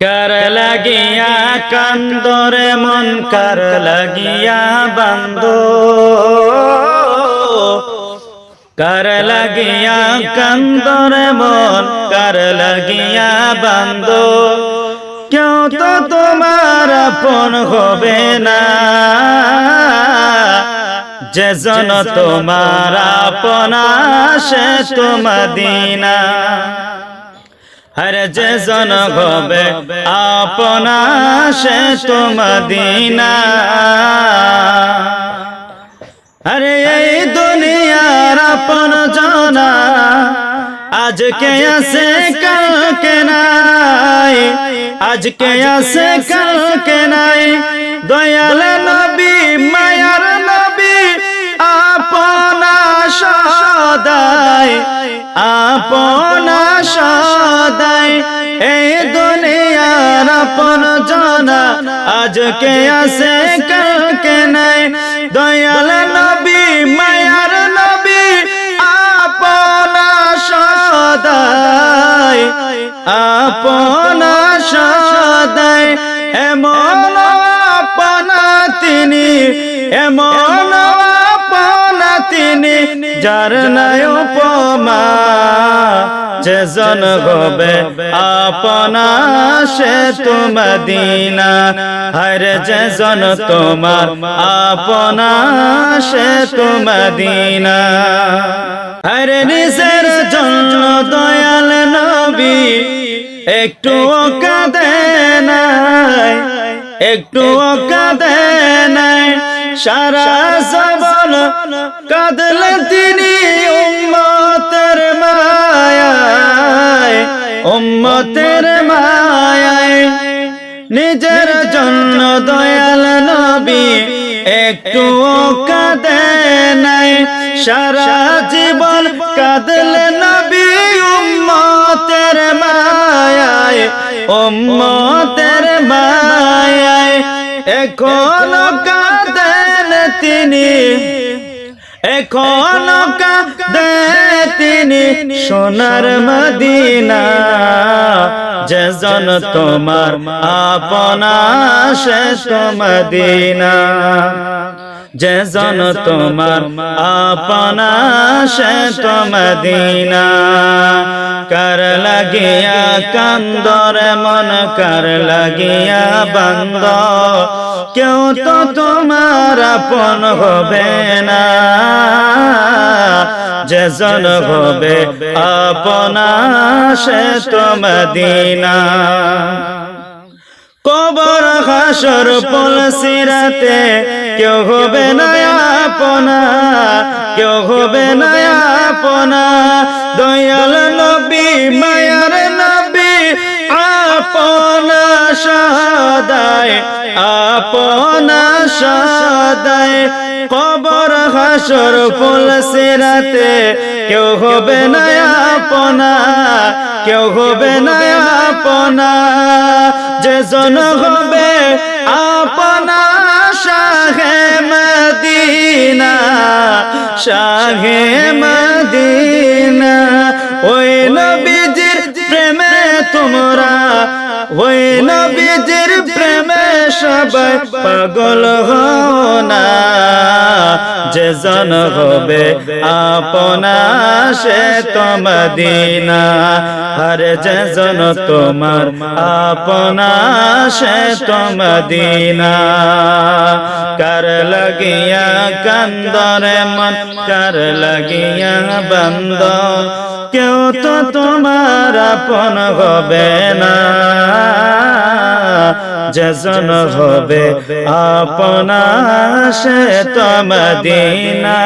কার লাগিয়া কান্দরে মন কার লাগিয়া বান্দ কার লাগিয়া কান্দরে মন কার লাগিয়া বান্দ কেউ তো তোমার আপন হবে না যে জন তোমার আপনা সে তোমাদিনা হরে যে জন হবে আপনা সে তোমাদিনা আরে এই দুনিয়ার আপন জনা। আজকে আছে কালকে নাই। আজকে আছে কালকে নাই। দয়াল নবী মায়ার নবী আপনা সদাই। আপনা সদাই এই দুনিয়ার আপন জনা, আজকে আছে কালকে নাই? দয়াল নবী, মায়ার নবী, আপনা সদাই আপনা সদাই, এমন আপনা তিনি, এমন আপনা তিনি, যার নাই উপমা। যে জন হবে আপনা সে তোমাদিনা হরে যে জন তোমার, আপনা সে তোমাদিনা হরে নিজের জন্য দয়াল নবী, একটু কাঁদে নাই, একটু কাঁদে নাই। সারা জবন কাঁদলেন তিনি উম্মতের উম্মতের মায়ায় নিজের জন্য দয়াল নবী একটু কাঁদে নাই। সারা জীবন কাঁদলে নবী উম্মতের মায়ায় উম্মতের মায়ায়। এখনও কাঁদেন তিনি। এখন তিনি সোনার মদিনা। যেজন তোমার আপনা সে মদিনা। যে জন তোমার আপনা সে মদিনা। কর লাগিয়া কান্দর মন কর লাগিয়া বন্দ। কেউ তো তোমার আপন হবে না। যে জন হবে আপনা সে মদিনা। কবর হাসর পল সিরাতে, কেউ হবে না আপনা, কেউ হবে না আপনা। দয়াল নবী, মায়ার নবী, আপনা সদায় আপনা সদায়। কবর হাসর ফুল সিরাতে, কেউ হবে না আপনা, কেউ হবে না আপনা। জন হবে আপনা শাহে মদিনা শাহে মদিনা। ওই নবীজির প্রেমে তোমরা, ওই নবীজির প্রেমে সবাই পাগল যে জন হবে আপনা সে তোমাদিনা হর জন তোমার আপনা সে তোমাদিনা কর লাগিয়া কান্দরে মন, কর লাগিয়া বন্ধ কেউ তো তোমার আপন হবে না। যেজন হবে আপনা সে তোমাদিনা